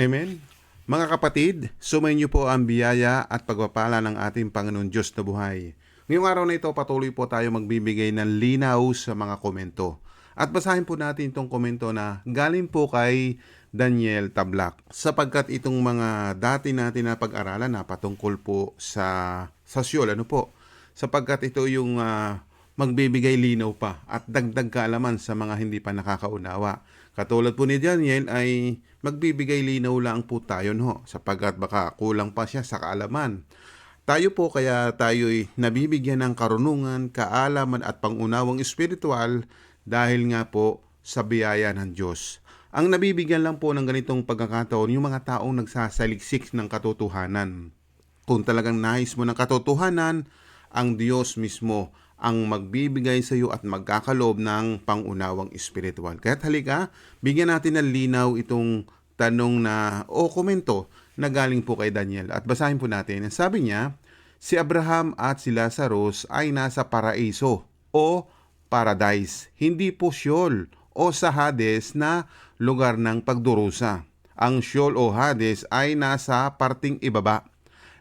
Amen. Mga kapatid, sumayin niyo po ang biyaya at pagpapala ng ating Panginoon Diyos na buhay. Ngayong araw na ito, patuloy po tayo magbibigay ng linaw sa mga komento. At basahin po natin itong komento na galing po kay Daniel Tablak. Sapagkat itong mga dati natin na pag-aralan na patungkol po sa sa siyol, ano po? Sapagkat ito yung ah, magbibigay linaw pa at dagdag kaalaman sa mga hindi pa nakakaunawa. Katulad po ni Daniel ay magbibigay linaw lang po tayo no sapagkat baka kulang pa siya sa kaalaman. Tayo po kaya tayo'y nabibigyan ng karunungan, kaalaman at pangunawang espiritual dahil nga po sa biyaya ng Diyos. Ang nabibigyan lang po ng ganitong pagkakataon yung mga taong nagsasaliksik ng katotohanan. Kung talagang nais mo ng katotohanan, ang Diyos mismo ang magbibigay sa iyo at magkakaloob ng pangunawang espiritual. Kaya halika, bigyan natin ng linaw itong tanong na o komento na galing po kay Daniel. At basahin po natin. Sabi niya, si Abraham at si Lazarus ay nasa paraiso o paradise, hindi po Sheol o sa Hades na lugar ng pagdurusa. Ang Sheol o Hades ay nasa parting ibaba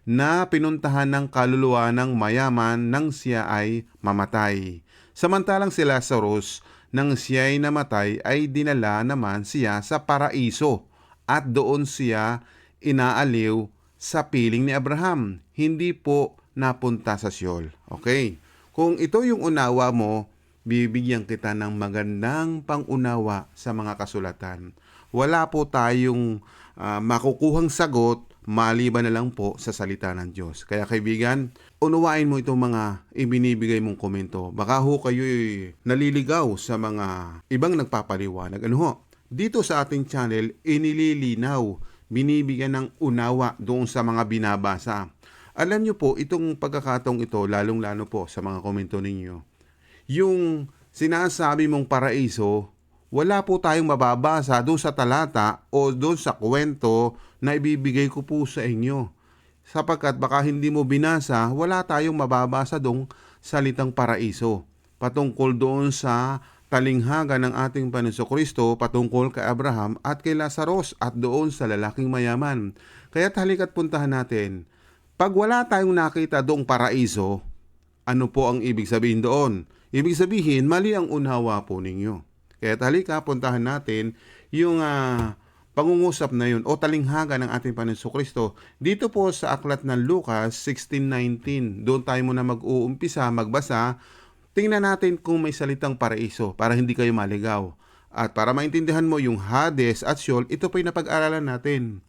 na pinuntahan ng kaluluwa ng mayaman nang siya ay mamatay. Samantalang si Lazarus, nang siya ay namatay, ay dinala naman siya sa paraiso at doon siya inaaliw sa piling ni Abraham. Hindi po napunta sa Sheol. Okay? Kung ito yung unawa mo, bibigyan kita ng magandang pangunawa sa mga kasulatan. Wala po tayong ah, makukuhang sagot maliban na lang po sa salita ng Diyos. Kaya kaibigan, unawain mo itong mga ibinibigay mong komento. Baka ho kayo'y naliligaw sa mga ibang nagpapaliwanag. Ano ho? Dito sa ating channel, inililinaw, binibigyan ng unawa doon sa mga binabasa. Alam niyo po, itong pagkakataong ito, lalong-lalo po sa mga komento ninyo, yung sinasabi mong paraiso, wala po tayong mababasa doon sa talata o doon sa kwento na ibibigay ko po sa inyo. Sapagkat baka hindi mo binasa, wala tayong mababasa doon salitang paraiso. Patungkol doon sa talinghaga ng ating Panginoon Kristo patungkol kay Abraham at kay Lazarus at doon sa lalaking mayaman. Kaya halika't puntahan natin. Pag wala tayong nakita doong paraiso, ano po ang ibig sabihin doon? Ibig sabihin, mali ang unhawa po ninyo. Kaya halika, puntahan natin yung ah, pangungusap na yun o talinghaga ng ating Panginoon Kristo. Dito po sa aklat ng Lucas 16.19, doon tayo muna mag-uumpisa, magbasa. Tingnan natin kung may salitang paraiso para hindi kayo maligaw. At para maintindihan mo yung Hades at Sheol, ito po yung napag-aralan natin.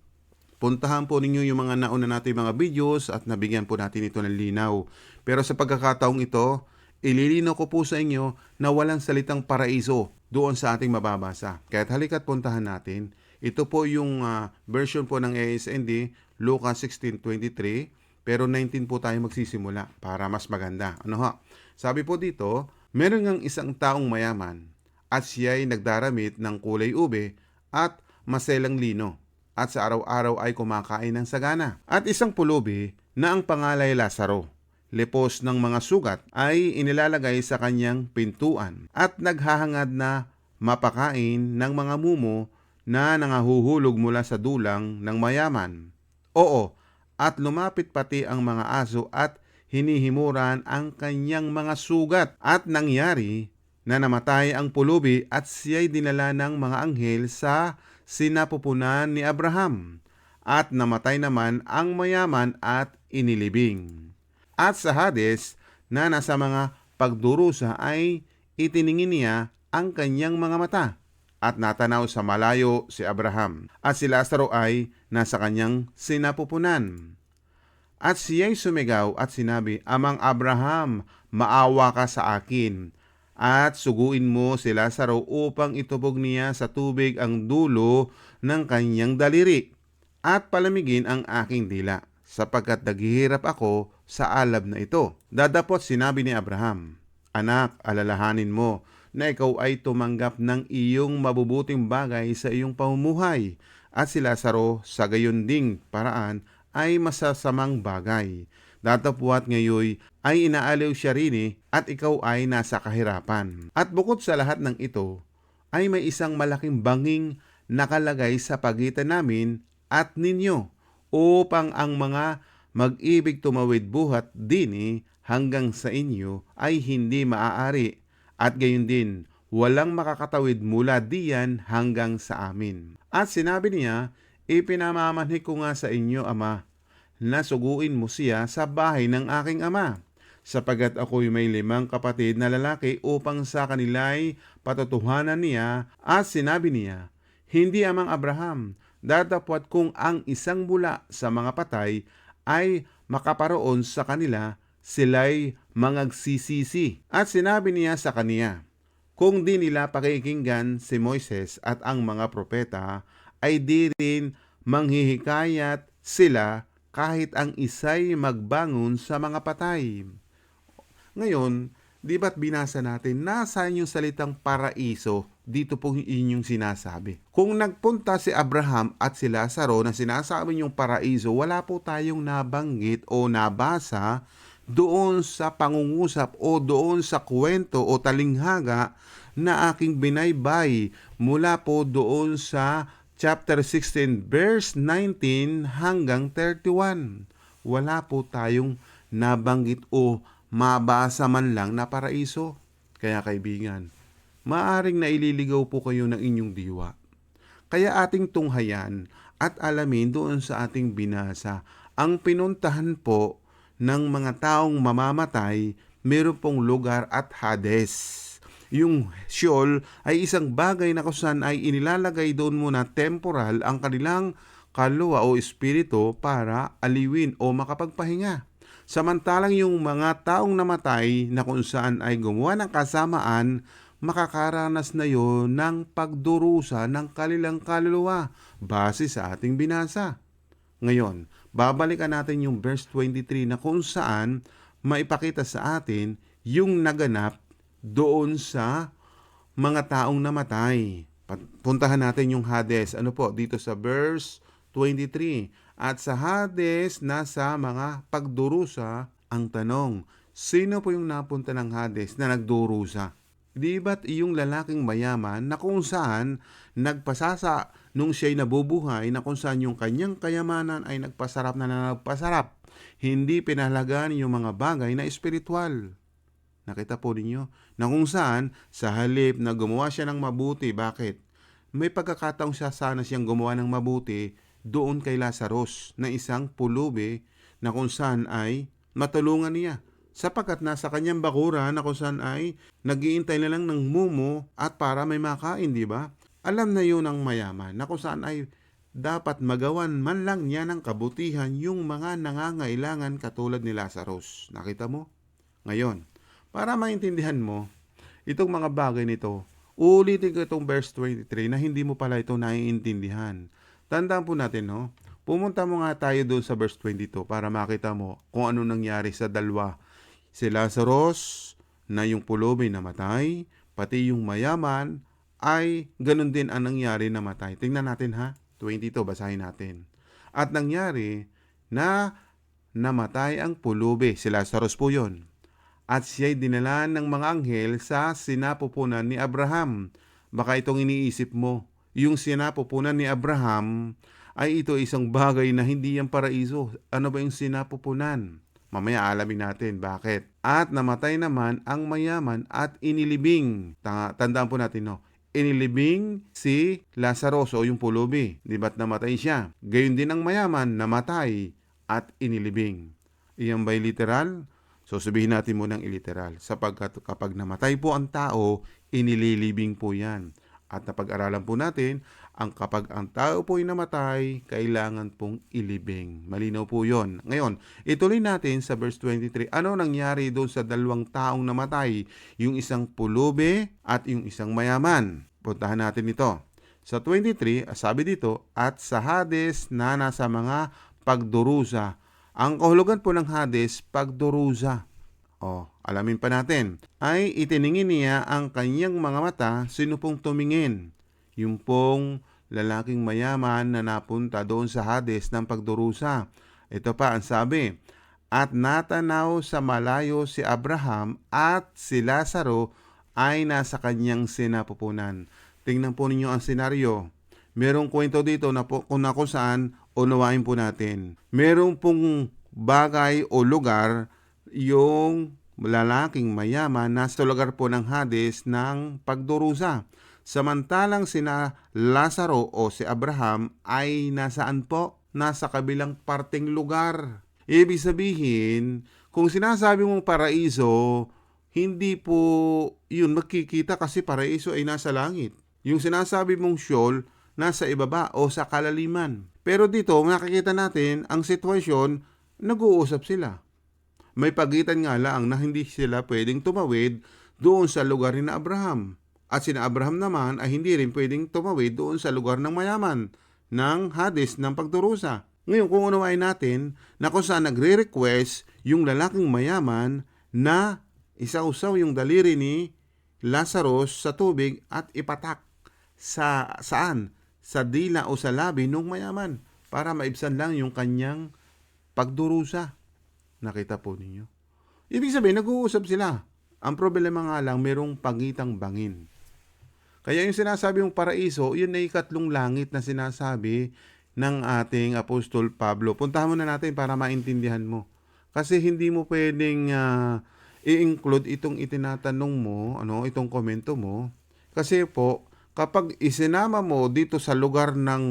Puntahan po ninyo yung mga nauna natin mga videos at nabigyan po natin ito ng linaw. Pero sa pagkakataong ito, ililinaw ko po sa inyo na walang salitang paraiso doon sa ating mababasa. Kaya halika't puntahan natin. Ito po yung ah, version po ng ASND, Lucas 16.23, pero 19 po tayo magsisimula para mas maganda. Ano ha? Sabi po dito, meron ngang isang taong mayaman at siya ay nagdaramit ng kulay ube at maselang lino at sa araw-araw ay kumakain ng sagana. At isang pulubi na ang pangalay Lazaro, lepos ng mga sugat, ay inilalagay sa kanyang pintuan at naghahangad na mapakain ng mga mumo na nangahuhulog mula sa dulang ng mayaman. Oo, at lumapit pati ang mga aso at hinihimuran ang kanyang mga sugat at nangyari na namatay ang pulubi at siya'y dinala ng mga anghel sa sinapupunan ni Abraham at namatay naman ang mayaman at inilibing. At sa Hades na nasa mga pagdurusa ay itiningin niya ang kanyang mga mata at natanaw sa malayo si Abraham at si Lazaro ay nasa kanyang sinapupunan. At siya'y sumigaw at sinabi, Amang Abraham, maawa ka sa akin at suguin mo si Lazaro upang itubog niya sa tubig ang dulo ng kanyang daliri at palamigin ang aking dila sapagkat naghihirap ako sa alab na ito. Dadapot sinabi ni Abraham, Anak, alalahanin mo na ikaw ay tumanggap ng iyong mabubuting bagay sa iyong pamumuhay at si Lazaro sa gayon ding paraan ay masasamang bagay. Datapwat ngayoy ay inaaliw siya rin at ikaw ay nasa kahirapan. At bukod sa lahat ng ito, ay may isang malaking banging nakalagay sa pagitan namin at ninyo upang ang mga mag-ibig tumawid buhat dini hanggang sa inyo ay hindi maaari at gayon din walang makakatawid mula diyan hanggang sa amin. At sinabi niya, ipinamamanhik ko nga sa inyo, Ama, na suguin mo siya sa bahay ng aking ama, sapagat ako'y may limang kapatid na lalaki upang sa kanila'y patutuhanan niya at sinabi niya, Hindi amang Abraham, datapwat kung ang isang bula sa mga patay ay makaparoon sa kanila, sila'y mangagsisisi. At sinabi niya sa kaniya, kung di nila pakikinggan si Moises at ang mga propeta, ay di rin manghihikayat sila kahit ang isa'y magbangon sa mga patay. Ngayon, di ba't binasa natin, nasaan yung salitang paraiso? Dito po inyong sinasabi. Kung nagpunta si Abraham at si Lazaro na sinasabi yung paraiso, wala po tayong nabanggit o nabasa doon sa pangungusap o doon sa kwento o talinghaga na aking binaybay mula po doon sa chapter 16 verse 19 hanggang 31. Wala po tayong nabanggit o mabasa man lang na paraiso. Kaya kaibigan, maaring naililigaw po kayo ng inyong diwa. Kaya ating tunghayan at alamin doon sa ating binasa ang pinuntahan po ng mga taong mamamatay, meron pong lugar at Hades. Yung Sheol ay isang bagay na kusan ay inilalagay doon muna temporal ang kanilang kaluluwa o espiritu para aliwin o makapagpahinga. Samantalang yung mga taong namatay na kung saan ay gumawa ng kasamaan, makakaranas na yon ng pagdurusa ng kanilang kaluluwa base sa ating binasa. Ngayon, babalikan natin yung verse 23 na kung saan maipakita sa atin yung naganap doon sa mga taong namatay. Puntahan natin yung Hades. Ano po? Dito sa verse 23. At sa Hades, nasa mga pagdurusa ang tanong. Sino po yung napunta ng Hades na nagdurusa? Di ba't iyong lalaking mayaman na kung saan nagpasasa nung siya'y nabubuhay na kung saan yung kanyang kayamanan ay nagpasarap na nagpasarap. Hindi pinahalagaan yung mga bagay na espiritual. Nakita po ninyo na kung saan sa halip na gumawa siya ng mabuti, bakit? May pagkakataong siya sana siyang gumawa ng mabuti doon kay Lazarus na isang pulubi na kung saan ay matulungan niya sapagkat nasa kanyang bakura na kung saan ay nagiintay na lang ng mumo at para may makain, di ba? Alam na yun ng mayaman na kung saan ay dapat magawan man lang niya ng kabutihan yung mga nangangailangan katulad ni Lazarus. Nakita mo? Ngayon, para maintindihan mo, itong mga bagay nito, uulitin ko itong verse 23 na hindi mo pala ito naiintindihan. Tandaan po natin, no? Pumunta mo nga tayo doon sa verse 22 para makita mo kung ano nangyari sa dalawa si Lazarus na yung pulubi namatay, pati yung mayaman ay ganun din ang nangyari namatay. Tingnan natin ha, 22 basahin natin. At nangyari na namatay ang pulubi, si Lazarus po yon. At siya'y dinala ng mga anghel sa sinapupunan ni Abraham. Baka itong iniisip mo, yung sinapupunan ni Abraham ay ito isang bagay na hindi yan paraiso. Ano ba yung sinapupunan? Mamaya alamin natin bakit. At namatay naman ang mayaman at inilibing. Tandaan po natin no. Inilibing si Lazarus o yung pulubi. Di ba't namatay siya? Gayon din ang mayaman, namatay at inilibing. Iyan ba'y literal? So sabihin natin mo ng iliteral. Sapagkat kapag namatay po ang tao, inililibing po yan. At napag-aralan po natin, ang kapag ang tao po ay namatay, kailangan pong ilibing. Malinaw po yon. Ngayon, ituloy natin sa verse 23. Ano nangyari doon sa dalawang taong namatay? Yung isang pulube at yung isang mayaman. Puntahan natin ito. Sa 23, sabi dito, at sa Hades na nasa mga pagdurusa. Ang kahulugan po ng Hades, pagdurusa. O, alamin pa natin. Ay itiningin niya ang kanyang mga mata, sino pong tumingin? Yung pong lalaking mayaman na napunta doon sa Hades ng pagdurusa. Ito pa ang sabi, At natanaw sa malayo si Abraham at si Lazaro ay nasa kanyang sinapupunan. Tingnan po ninyo ang senaryo. Merong kwento dito na po, kung na kung saan unawain po natin. Meron pong bagay o lugar yung lalaking mayaman nasa lugar po ng Hades ng pagdurusa. Samantalang sina Lazaro o si Abraham ay nasaan po? Nasa kabilang parteng lugar. Ibig sabihin, kung sinasabi mong paraiso, hindi po yun magkikita kasi paraiso ay nasa langit. Yung sinasabi mong Sheol, nasa ibaba o sa kalaliman. Pero dito, nakikita natin ang sitwasyon, nag-uusap sila. May pagitan nga lang na hindi sila pwedeng tumawid doon sa lugar ni Abraham. At sina Abraham naman ay hindi rin pwedeng tumawid doon sa lugar ng mayaman, ng Hades ng pagdurusa. Ngayon kung unawain natin na kung saan nagre-request yung lalaking mayaman na isausaw yung daliri ni Lazarus sa tubig at ipatak sa saan? Sa dila o sa labi ng mayaman para maibsan lang yung kanyang pagdurusa. Nakita po ninyo. Ibig sabihin, nag-uusap sila. Ang problema nga lang, merong pagitang bangin. Kaya yung sinasabi mong paraiso, yun ay ikatlong langit na sinasabi ng ating Apostol Pablo. Puntahan mo na natin para maintindihan mo. Kasi hindi mo pwedeng ah, i-include itong itinatanong mo, ano, itong komento mo. Kasi po, kapag isinama mo dito sa lugar ng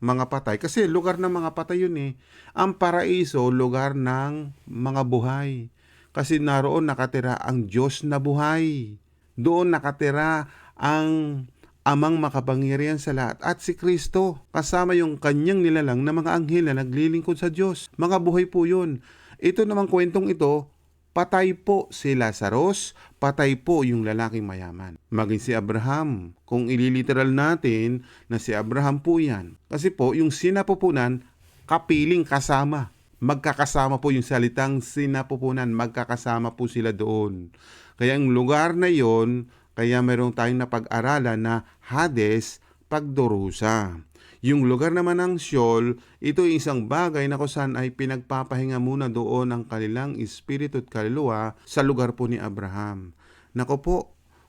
mga patay, kasi lugar ng mga patay yun eh, ang paraiso, lugar ng mga buhay. Kasi naroon nakatira ang Diyos na buhay. Doon nakatira ang amang makapangyarihan sa lahat at si Kristo kasama yung kanyang nilalang na mga anghel na naglilingkod sa Diyos. Mga buhay po yun. Ito namang kwentong ito, patay po si Lazarus, patay po yung lalaking mayaman. Maging si Abraham, kung ililiteral natin na si Abraham po yan. Kasi po, yung sinapupunan, kapiling kasama. Magkakasama po yung salitang sinapupunan, magkakasama po sila doon. Kaya ang lugar na yon, kaya meron tayong napag-aralan na Hades, pagdurusa. Yung lugar naman ng Sheol, ito ay isang bagay na kung saan ay pinagpapahinga muna doon ang kanilang espiritu at kaluluwa sa lugar po ni Abraham. Nako po,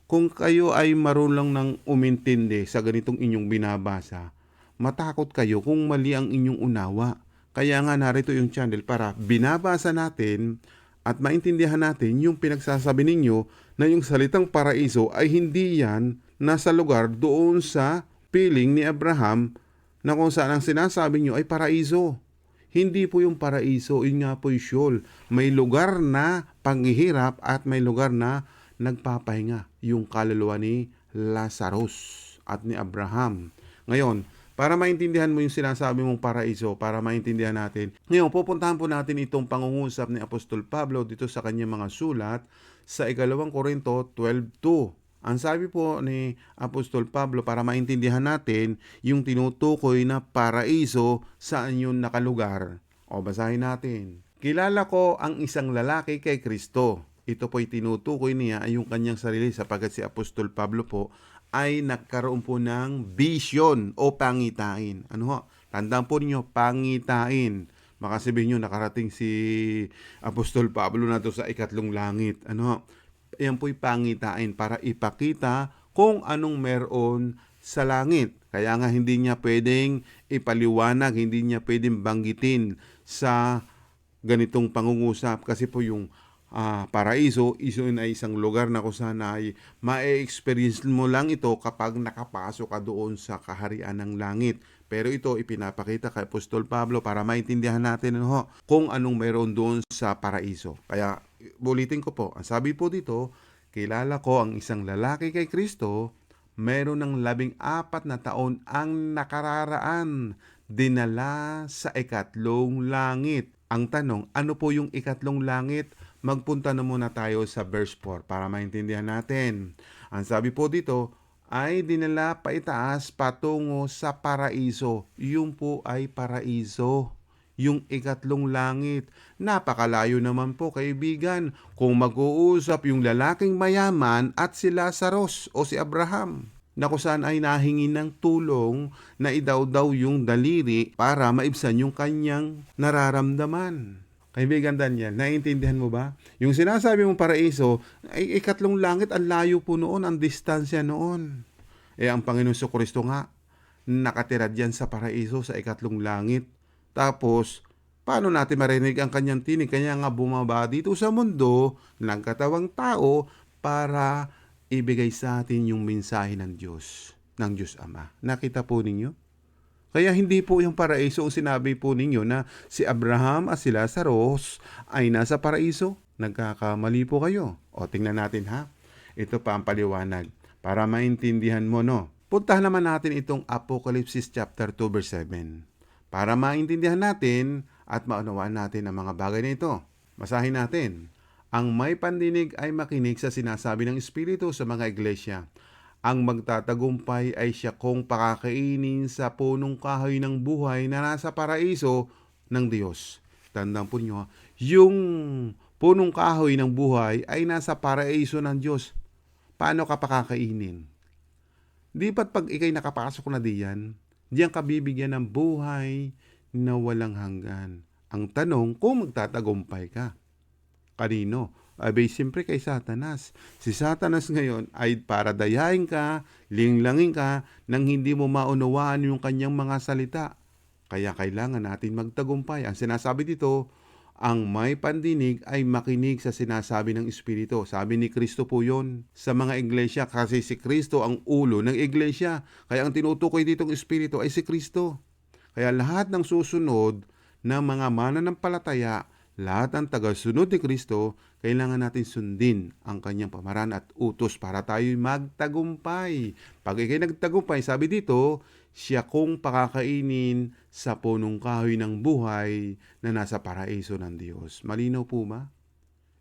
kung kayo ay marunong ng umintindi sa ganitong inyong binabasa, matakot kayo kung mali ang inyong unawa. Kaya nga narito yung channel para binabasa natin at maintindihan natin yung pinagsasabi ninyo na yung salitang paraiso ay hindi yan nasa lugar doon sa piling ni Abraham na kung saan ang sinasabi nyo ay paraiso. Hindi po yung paraiso, yun nga po yung Sheol. May lugar na panghihirap at may lugar na nagpapahinga yung kaluluwa ni Lazarus at ni Abraham. Ngayon, para maintindihan mo yung sinasabi mong paraiso, para maintindihan natin. Ngayon, pupuntahan po natin itong pangungusap ni Apostol Pablo dito sa kanyang mga sulat sa ikalawang Korinto 12.2. Ang sabi po ni Apostol Pablo para maintindihan natin yung tinutukoy na paraiso saan yun nakalugar. O basahin natin. Kilala ko ang isang lalaki kay Kristo. Ito po'y tinutukoy niya ay yung kanyang sarili sapagkat si Apostol Pablo po ay nagkaroon po ng vision o pangitain. Ano ho? Tandaan po ninyo, pangitain. Baka sabihin nyo, nakarating si Apostol Pablo na to sa ikatlong langit. Ano ho? Yan po'y pangitain para ipakita kung anong meron sa langit. Kaya nga hindi niya pwedeng ipaliwanag, hindi niya pwedeng banggitin sa ganitong pangungusap kasi po yung ah, paraiso, iso ay isang lugar na kung saan ay ma-experience mo lang ito kapag nakapasok ka doon sa kaharian ng langit. Pero ito ipinapakita kay Apostol Pablo para maintindihan natin ano, ho, kung anong meron doon sa paraiso. Kaya bulitin ko po, ang sabi po dito, kilala ko ang isang lalaki kay Kristo, meron ng labing apat na taon ang nakararaan, dinala sa ikatlong langit. Ang tanong, ano po yung ikatlong langit? magpunta na muna tayo sa verse 4 para maintindihan natin. Ang sabi po dito, ay dinala pa itaas patungo sa paraiso. Yung po ay paraiso. Yung ikatlong langit. Napakalayo naman po kaibigan kung mag-uusap yung lalaking mayaman at si Lazarus o si Abraham na kung ay nahingi ng tulong na idaw-daw yung daliri para maibsan yung kanyang nararamdaman. Kaibigan Daniel, naiintindihan mo ba? Yung sinasabi mong paraiso, ay ikatlong langit, ang layo po noon, ang distansya noon. Eh, ang Panginoon sa Kristo nga, nakatira diyan sa paraiso, sa ikatlong langit. Tapos, paano natin marinig ang kanyang tinig? Kanya nga bumaba dito sa mundo ng katawang tao para ibigay sa atin yung mensahe ng Diyos, ng Diyos Ama. Nakita po ninyo? Kaya hindi po yung paraiso ang sinabi po ninyo na si Abraham at si Lazarus ay nasa paraiso. Nagkakamali po kayo. O tingnan natin ha. Ito pa ang paliwanag para maintindihan mo no. Puntahan naman natin itong Apocalypse chapter 2 verse 7 para maintindihan natin at maunawaan natin ang mga bagay na ito. Masahin natin. Ang may pandinig ay makinig sa sinasabi ng Espiritu sa mga iglesia. Ang magtatagumpay ay siya kong pakakainin sa punong kahoy ng buhay na nasa paraiso ng Diyos. Tandaan po nyo, yung punong kahoy ng buhay ay nasa paraiso ng Diyos. Paano ka pakakainin? Di ba't pag ikay nakapasok na diyan, diyan ka bibigyan ng buhay na walang hanggan. Ang tanong, kung magtatagumpay ka. Kanino? Abay, siyempre kay Satanas. Si Satanas ngayon ay para dayain ka, linglangin ka, nang hindi mo maunawaan yung kanyang mga salita. Kaya kailangan natin magtagumpay. Ang sinasabi dito, ang may pandinig ay makinig sa sinasabi ng Espiritu. Sabi ni Kristo po yon sa mga iglesia kasi si Kristo ang ulo ng iglesia. Kaya ang tinutukoy ditong Espiritu ay si Kristo. Kaya lahat ng susunod ng mga mananampalataya, lahat ng tagasunod ni Kristo, kailangan natin sundin ang kanyang pamaran at utos para tayo magtagumpay. Pag ikay nagtagumpay, sabi dito, siya kong pakakainin sa punong kahoy ng buhay na nasa paraiso ng Diyos. Malinaw po ba?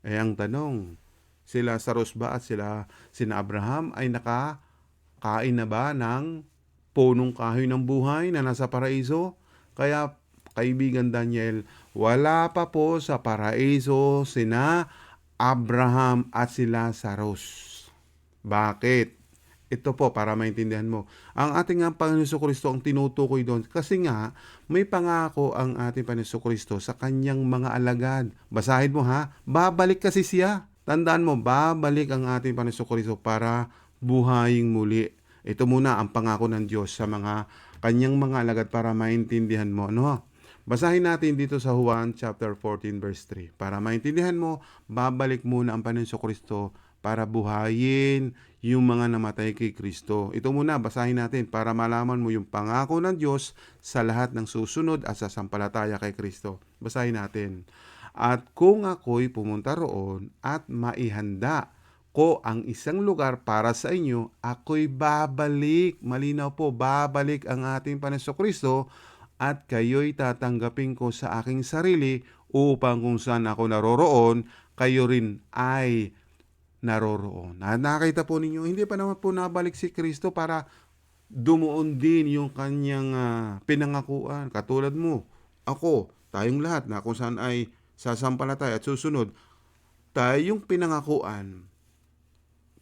Eh ang tanong, sila Saros ba at sila sina Abraham ay nakakain na ba ng punong kahoy ng buhay na nasa paraiso? Kaya kaibigan Daniel, wala pa po sa paraiso sina Abraham at si Lazarus. Bakit? Ito po para maintindihan mo. Ang ating nga Panginoon Kristo ang tinutukoy doon kasi nga may pangako ang ating Panginoon Kristo sa kanyang mga alagad. Basahin mo ha, babalik kasi siya. Tandaan mo, babalik ang ating Panginoon Kristo para buhayin muli. Ito muna ang pangako ng Diyos sa mga kanyang mga alagad para maintindihan mo. No? Basahin natin dito sa Juan chapter 14 verse 3. Para maintindihan mo, babalik muna ang Panginoon Kristo para buhayin yung mga namatay kay Kristo. Ito muna, basahin natin para malaman mo yung pangako ng Diyos sa lahat ng susunod at sa sampalataya kay Kristo. Basahin natin. At kung ako'y pumunta roon at maihanda ko ang isang lugar para sa inyo, ako'y babalik. Malinaw po, babalik ang ating Panginoon Kristo at kayo'y tatanggapin ko sa aking sarili upang kung saan ako naroroon, kayo rin ay naroroon. Na nakita po ninyo, hindi pa naman po nabalik si Kristo para dumuon din yung kanyang ah, pinangakuan. Katulad mo, ako, tayong lahat na kung saan ay sasampalatay at susunod, tayong pinangakuan,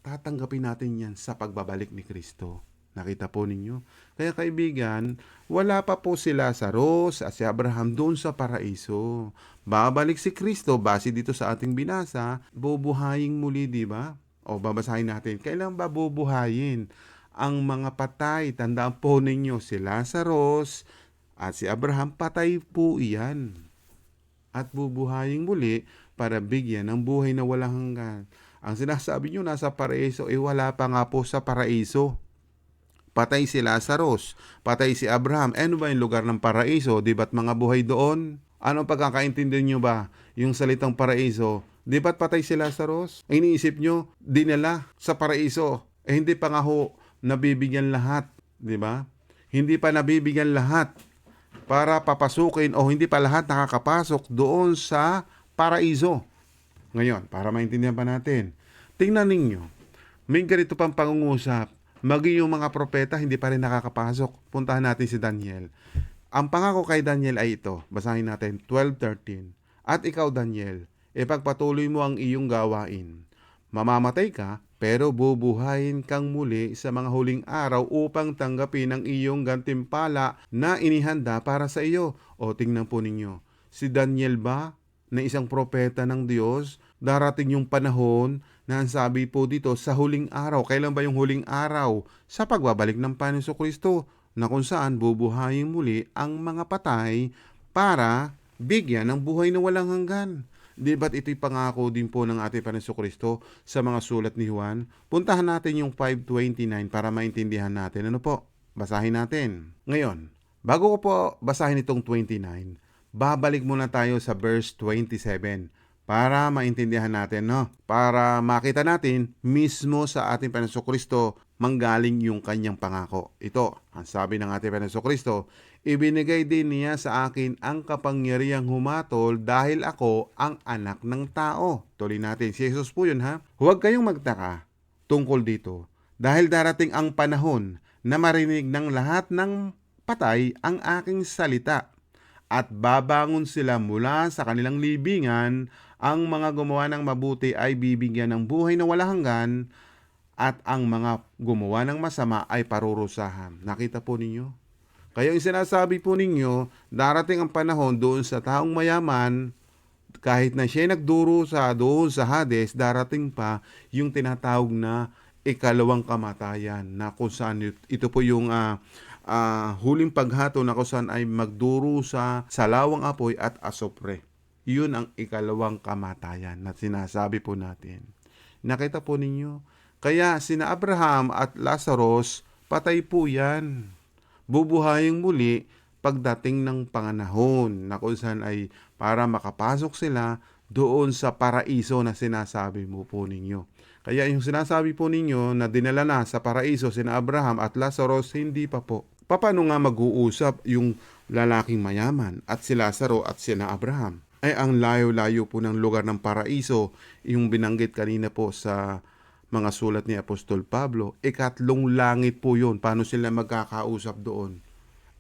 tatanggapin natin yan sa pagbabalik ni Kristo. Nakita po ninyo? Kaya kaibigan, wala pa po si Lazarus at si Abraham doon sa paraiso. Babalik si Kristo base dito sa ating binasa, bubuhayin muli, di ba? O babasahin natin, kailan ba bubuhayin ang mga patay? Tandaan po ninyo, si Lazarus at si Abraham, patay po iyan. At bubuhayin muli para bigyan ng buhay na walang hanggan. Ang sinasabi nyo nasa paraiso, eh wala pa nga po sa paraiso. Patay si Lazarus, patay si Abraham. Eh, ano ba yung lugar ng paraiso? Di ba't mga buhay doon? Ano pagkakaintindi nyo ba? Yung salitang paraiso, di ba't patay si Lazarus? Eh, iniisip nyo, dinala sa paraiso. Eh, hindi pa nga ho nabibigyan lahat. Di ba? Hindi pa nabibigyan lahat para papasukin o hindi pa lahat nakakapasok doon sa paraiso. Ngayon, para maintindihan pa natin, tingnan ninyo, may ganito pang pangungusap maging yung mga propeta hindi pa rin nakakapasok. Puntahan natin si Daniel. Ang pangako kay Daniel ay ito. Basahin natin 12.13. At ikaw Daniel, ipagpatuloy mo ang iyong gawain. Mamamatay ka, pero bubuhayin kang muli sa mga huling araw upang tanggapin ang iyong gantimpala na inihanda para sa iyo. O tingnan po ninyo, si Daniel ba na isang propeta ng Diyos, darating yung panahon na ang sabi po dito sa huling araw. Kailan ba yung huling araw? Sa pagbabalik ng Panginoon Kristo na kung saan bubuhayin muli ang mga patay para bigyan ng buhay na walang hanggan. Di ba't ito'y pangako din po ng ating Panginoon Kristo sa mga sulat ni Juan? Puntahan natin yung 529 para maintindihan natin. Ano po? Basahin natin. Ngayon, bago ko po basahin itong 29, babalik muna tayo sa verse 27 para maintindihan natin, no? Para makita natin mismo sa ating Panginoon Kristo manggaling yung kanyang pangako. Ito, ang sabi ng ating Panginoon Kristo, ibinigay din niya sa akin ang kapangyarihang humatol dahil ako ang anak ng tao. Tuloy natin, si Jesus po yun ha. Huwag kayong magtaka tungkol dito dahil darating ang panahon na marinig ng lahat ng patay ang aking salita at babangon sila mula sa kanilang libingan, ang mga gumawa ng mabuti ay bibigyan ng buhay na wala hanggan, at ang mga gumawa ng masama ay parurusahan. Nakita po ninyo? Kaya yung sinasabi po ninyo, darating ang panahon doon sa taong mayaman, kahit na siya nagduro sa doon sa Hades, darating pa yung tinatawag na ikalawang kamatayan na kung saan it- ito po yung ah, ah, huling paghato na kung saan ay magduro sa salawang apoy at asopre. Yun ang ikalawang kamatayan na sinasabi po natin. Nakita po ninyo? Kaya sina Abraham at Lazarus, patay po yan. Bubuhayin muli pagdating ng panganahon na kung saan ay para makapasok sila doon sa paraiso na sinasabi mo po ninyo. Kaya yung sinasabi po ninyo na dinala na sa paraiso sina Abraham at Lazarus, hindi pa po. Paano nga mag-uusap yung lalaking mayaman at si Lazaro at sina Abraham? Ay ang layo-layo po ng lugar ng paraiso, yung binanggit kanina po sa mga sulat ni Apostol Pablo. Ikatlong langit po yun. Paano sila magkakausap doon?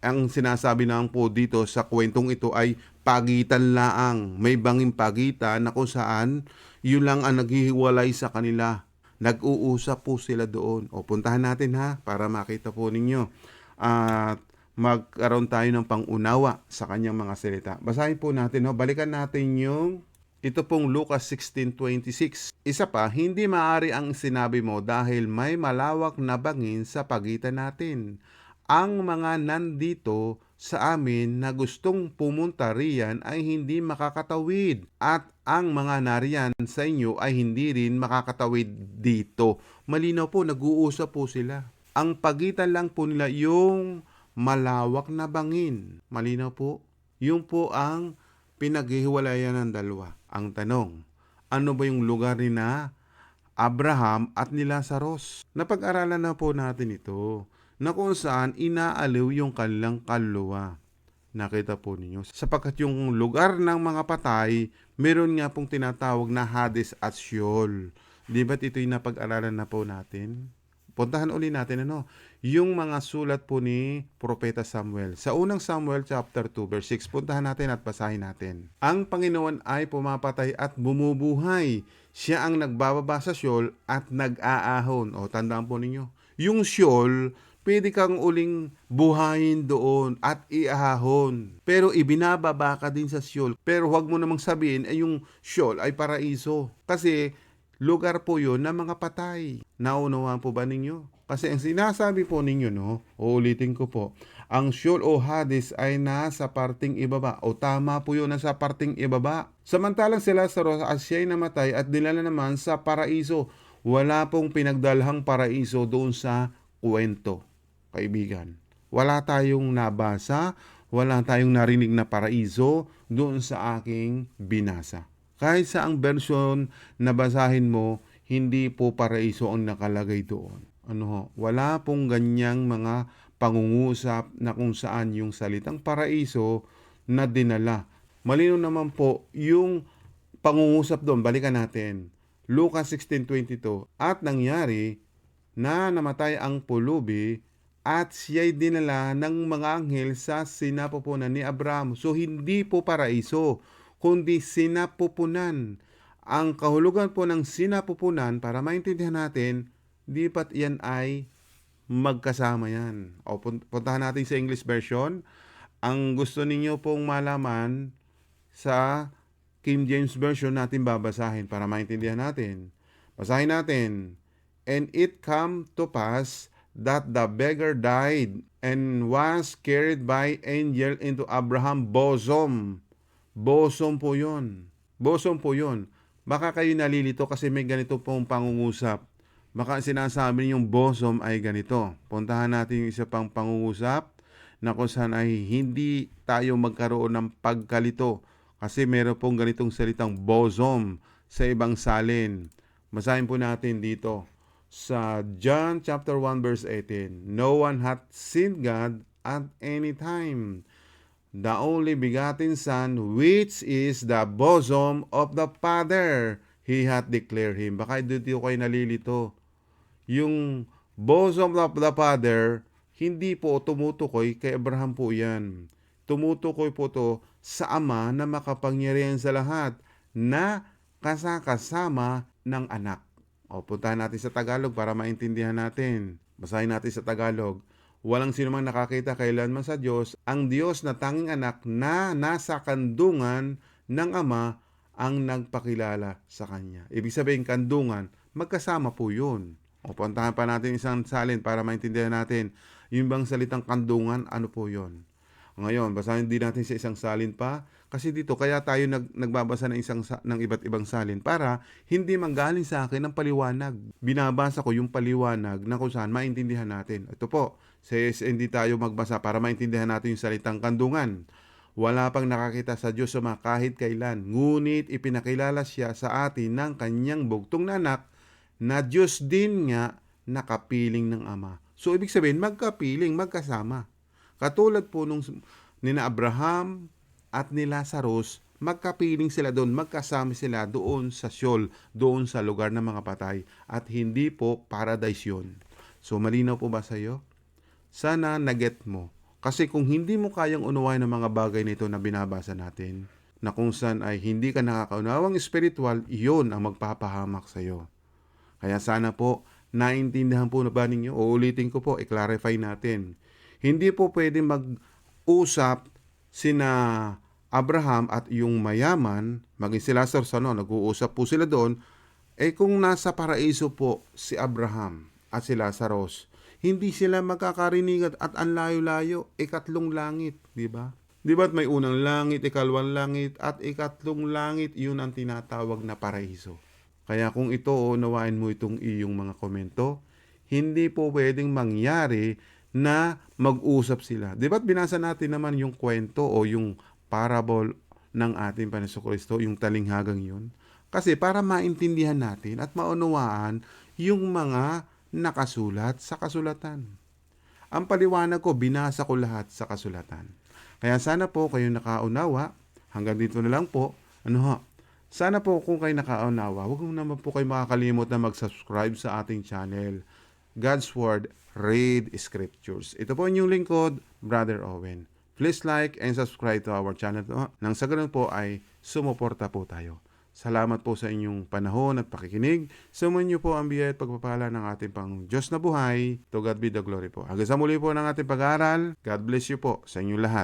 ang sinasabi naman po dito sa kwentong ito ay pagitan laang. May banging pagitan na kung saan yun lang ang naghihiwalay sa kanila. Nag-uusap po sila doon. O puntahan natin ha para makita po ninyo. At magkaroon tayo ng pangunawa sa kanyang mga salita. Basahin po natin. No? Balikan natin yung ito pong Lucas 16.26. Isa pa, hindi maari ang sinabi mo dahil may malawak na bangin sa pagitan natin ang mga nandito sa amin na gustong pumunta riyan ay hindi makakatawid at ang mga nariyan sa inyo ay hindi rin makakatawid dito. Malinaw po, nag-uusap po sila. Ang pagitan lang po nila yung malawak na bangin. Malinaw po. Yung po ang pinaghihiwalayan ng dalawa. Ang tanong, ano ba yung lugar ni na Abraham at ni Lazarus? Napag-aralan na po natin ito na kung saan inaaliw yung kanilang kaluluwa. Nakita po ninyo. Sapagkat yung lugar ng mga patay, meron nga pong tinatawag na Hades at Sheol. Di ba't ito'y napag-aralan na po natin? Puntahan uli natin ano, yung mga sulat po ni Propeta Samuel. Sa unang Samuel chapter 2 verse 6, puntahan natin at basahin natin. Ang Panginoon ay pumapatay at bumubuhay. Siya ang nagbababa sa Sheol at nag-aahon. O tandaan po ninyo, yung Sheol pwede kang uling buhayin doon at iahon. Pero ibinababa ka din sa Sheol. Pero huwag mo namang sabihin ay yung Sheol ay paraiso. Kasi lugar po yun ng mga patay. Naunawaan po ba ninyo? Kasi ang sinasabi po ninyo, no, uulitin ko po, ang Sheol o Hades ay nasa parting ibaba. O tama po yun, nasa parting ibaba. Samantalang si Lazarus as siya'y namatay at dinala naman sa paraiso. Wala pong pinagdalhang paraiso doon sa kwento, kaibigan. Wala tayong nabasa, wala tayong narinig na paraiso doon sa aking binasa. Kahit sa ang version na basahin mo, hindi po paraiso ang nakalagay doon. Ano ho, wala pong ganyang mga pangungusap na kung saan yung salitang paraiso na dinala. Malino naman po yung pangungusap doon, balikan natin. Lucas 16.22 At nangyari na namatay ang pulubi at siya'y dinala ng mga anghel sa sinapupunan ni Abraham. So hindi po paraiso, kundi sinapupunan. Ang kahulugan po ng sinapupunan, para maintindihan natin, di pat yan ay magkasama yan. O pun- puntahan natin sa English version. Ang gusto ninyo pong malaman sa King James Version natin babasahin para maintindihan natin. Basahin natin. And it come to pass that the beggar died and was carried by angel into Abraham bosom. Bosom po yun. Bosom po yun. Baka kayo nalilito kasi may ganito pong pangungusap. Baka sinasabi niyong bosom ay ganito. Puntahan natin yung isa pang pangungusap na kung saan ay hindi tayo magkaroon ng pagkalito kasi meron pong ganitong salitang bosom sa ibang salin. Basahin po natin dito sa John chapter 1 verse 18. No one hath seen God at any time. The only begotten Son, which is the bosom of the Father, He hath declared Him. Baka dito kayo nalilito. Yung bosom of the Father, hindi po tumutukoy kay Abraham po yan. Tumutukoy po to sa Ama na makapangyarihan sa lahat na kasakasama ng anak. O, puntahan natin sa Tagalog para maintindihan natin. Basahin natin sa Tagalog. Walang sino mang nakakita kailanman sa Diyos, ang Diyos na tanging anak na nasa kandungan ng Ama ang nagpakilala sa Kanya. Ibig sabihin, kandungan, magkasama po yun. O, puntahan pa natin isang salin para maintindihan natin. Yung bang salitang kandungan, ano po yon? Ngayon, basahin din natin sa isang salin pa. Kasi dito, kaya tayo nag, nagbabasa ng, isang, sa- ng iba't ibang salin para hindi manggaling sa akin ang paliwanag. Binabasa ko yung paliwanag na kung saan maintindihan natin. Ito po, sa hindi tayo magbasa para maintindihan natin yung salitang kandungan. Wala pang nakakita sa Diyos sama kahit kailan, ngunit ipinakilala siya sa atin ng kanyang bugtong na anak na Diyos din nga nakapiling ng Ama. So, ibig sabihin, magkapiling, magkasama. Katulad po nung nina Abraham at ni Lazarus, magkapiling sila doon, magkasama sila doon sa Sheol, doon sa lugar ng mga patay, at hindi po paradise yun. So, malinaw po ba sa iyo? Sana naget mo. Kasi kung hindi mo kayang unawain ng mga bagay nito na binabasa natin, na kung saan ay hindi ka nakakaunawang spiritual, iyon ang magpapahamak sa iyo. Kaya sana po, naintindihan po na ba ninyo? Uulitin ko po, i-clarify natin. Hindi po pwede mag-usap sina Abraham at yung mayaman, maging si Lazarus, ano, nag-uusap po sila doon, eh kung nasa paraiso po si Abraham at si Lazarus, hindi sila magkakarinig at, ang layo-layo, ikatlong langit, di ba? Di ba't may unang langit, ikalawang langit, at ikatlong langit, yun ang tinatawag na paraiso. Kaya kung ito, unawain mo itong iyong mga komento, hindi po pwedeng mangyari na mag-usap sila. Di ba't binasa natin naman yung kwento o yung parable ng ating Panginoon Kristo, yung talinghagang yun? Kasi para maintindihan natin at maunawaan yung mga nakasulat sa kasulatan. Ang paliwanag ko, binasa ko lahat sa kasulatan. Kaya sana po kayo nakaunawa. Hanggang dito na lang po. Ano ha? Sana po kung kayo nakaunawa, huwag naman po kayo makakalimot na mag-subscribe sa ating channel. God's Word, Read Scriptures. Ito po yung lingkod, Brother Owen. Please like and subscribe to our channel. Nang sa ganun po ay sumuporta po tayo. Salamat po sa inyong panahon at pakikinig. Sumunyo po ang biyaya at pagpapala ng ating pang Diyos na buhay. To God be the glory po. Hanggang sa muli po ng ating pag-aaral. God bless you po sa inyong lahat.